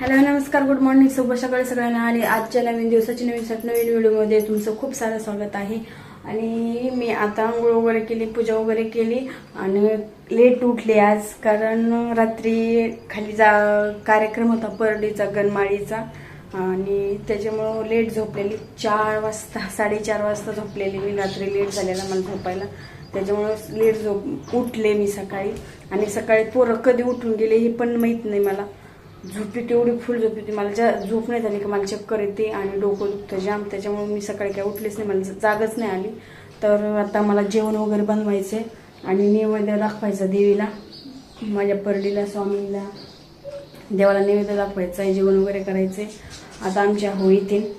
Hello नमस्कार good morning. शुभ सकाळी सगळ्यांना आणि आजच्या नवीन दिवसाची नवीन साठी नवीन व्हिडिओमध्ये तुमचं खूप सारं स्वागत आहे. आणि मी आता आंघोळ वगैरे केली पूजा वगैरे केली आणि लेट उठले आज कारण रात्री खाली जा कार्यक्रम होता परडीचा गणमाळीचा. आणि त्याच्यामुळं लेट झोपलेली. चार वाजता साडेचार वाजता झोपलेली मी. रात्री लेट झालेला मला झोपायला. त्याच्यामुळं लेट झोप उठले मी सकाळी. आणि सकाळी पोरं कधी उठून गेले हे पण माहीत नाही मला. झोपी तेवढी फुल झोपी होती. मला ज्या झोप नाही झाली की मला चक्कर येते आणि डोकं दुखतं जाम त्याच्यामुळे मी सकाळी काय उठलेच नाही मला जागच नाही आली. तर आता मला जेवण वगैरे बनवायचं आहे आणि नैवेद्य दाखवायचा देवीला माझ्या परडीला स्वामीला. देवाला नैवेद्य दाखवायचा आहे जेवण वगैरे करायचं आहे आता आमच्या हो येतील.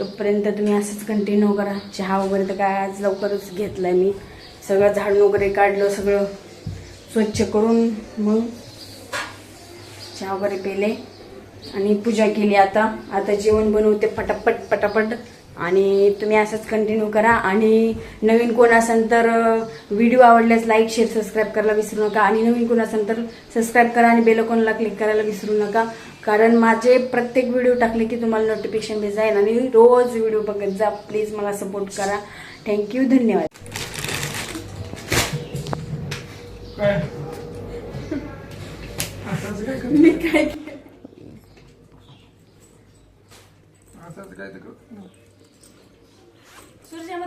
तोपर्यंत तुम्ही असंच कंटिन्यू करा. चहा वगैरे तर काय आज लवकरच घेतला मी. सगळं झाडून वगैरे काढलं सगळं स्वच्छ करून मग चहा वगैरे पेले आणि पूजा केली आता. आता जेवण बनवते पटापट पटापट. आणि तुम्ही असंच कंटिन्यू करा. आणि नवीन कोण असाल तर व्हिडिओ आवडल्यास लाईक शेअर सबस्क्राईब करायला विसरू नका. आणि नवीन कोण असाल तर सबस्क्राईब करा आणि बेलकोनला क्लिक करायला विसरू नका. कारण माझे प्रत्येक व्हिडिओ टाकले की तुम्हाला नोटिफिकेशन भेट जाईल. आणि रोज व्हिडिओ बघत जा. प्लीज मला सपोर्ट करा. थँक्यू धन्यवाद. मी काय असंच काय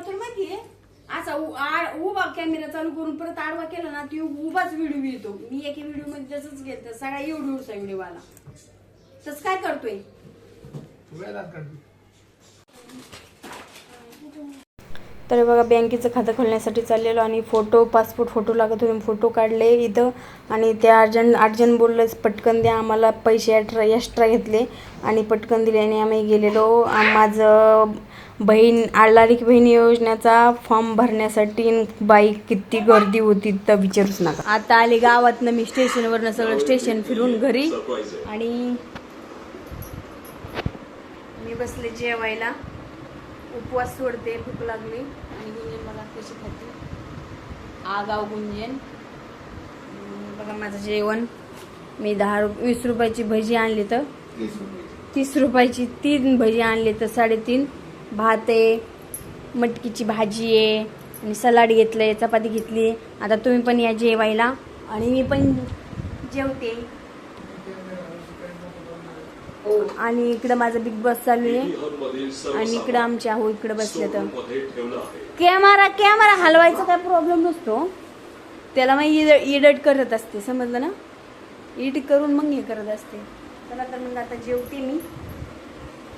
माहितीये असा उ- आड- उभा कॅमेरा चालू करून परत आडवा केला ना ती उभाच व्हिडिओ येतो. मी एका व्हिडिओमध्ये तसंच घेतलं सगळा एवढी उरचा व्हिडिओ आला तस काय करतोय? तर बघा बँकेचं खातं खोलण्यासाठी चाललेलो आणि फोटो पासपोर्ट फोटो लागत होते. फोटो काढले इथं आणि ते अर्जंट अर्जंट बोललं पटकन द्या आम्हाला पैसे ॲट्रा एक्स्ट्रा घेतले. आणि पटकन दिले आणि आम्ही गेलेलो. माझं बहीण लाडकी बहीण योजनेचा फॉर्म भरण्यासाठी बाई किती गर्दी होती तर विचारूच नका. आता आले गावातनं मी स्टेशनवरनं सगळं स्टेशन फिरून घरी आणि मी बसले जेवायला. उपवास सोडते भूक लागली. आणि गुंजन बघा कशी खाते. आगाव गुंजन बघा माझं जेवण. मी दहा रुप वीस रुपयाची भजी आणली तर. तीस रुपयाची तीन भजी आणली तर साडेतीन. भात आहे मटकीची भाजी आहे आणि सलाड घेतलंय चपाती घेतली. आता तुम्ही पण या जेवायला. आणि मी पण जेवते. आणि इकडं माझं बिग बॉस चालू आहे. आणि इकडं आमच्या हो इकडं बसले तर. कॅमेरा कॅमेरा हलवायचा काय प्रॉब्लेम नसतो. त्याला मग इडट करत असते समजलं ना? इडिट करून मग हे करत असते. चला तर मग आता जेवते मी.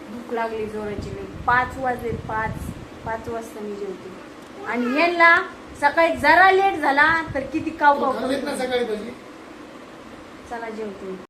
भूक लागली जोराची लई पाच वाजले पाच पाच वाजता मी जेवते. आणि यांना सकाळी जरा लेट झाला तर किती काव काव चला जेवते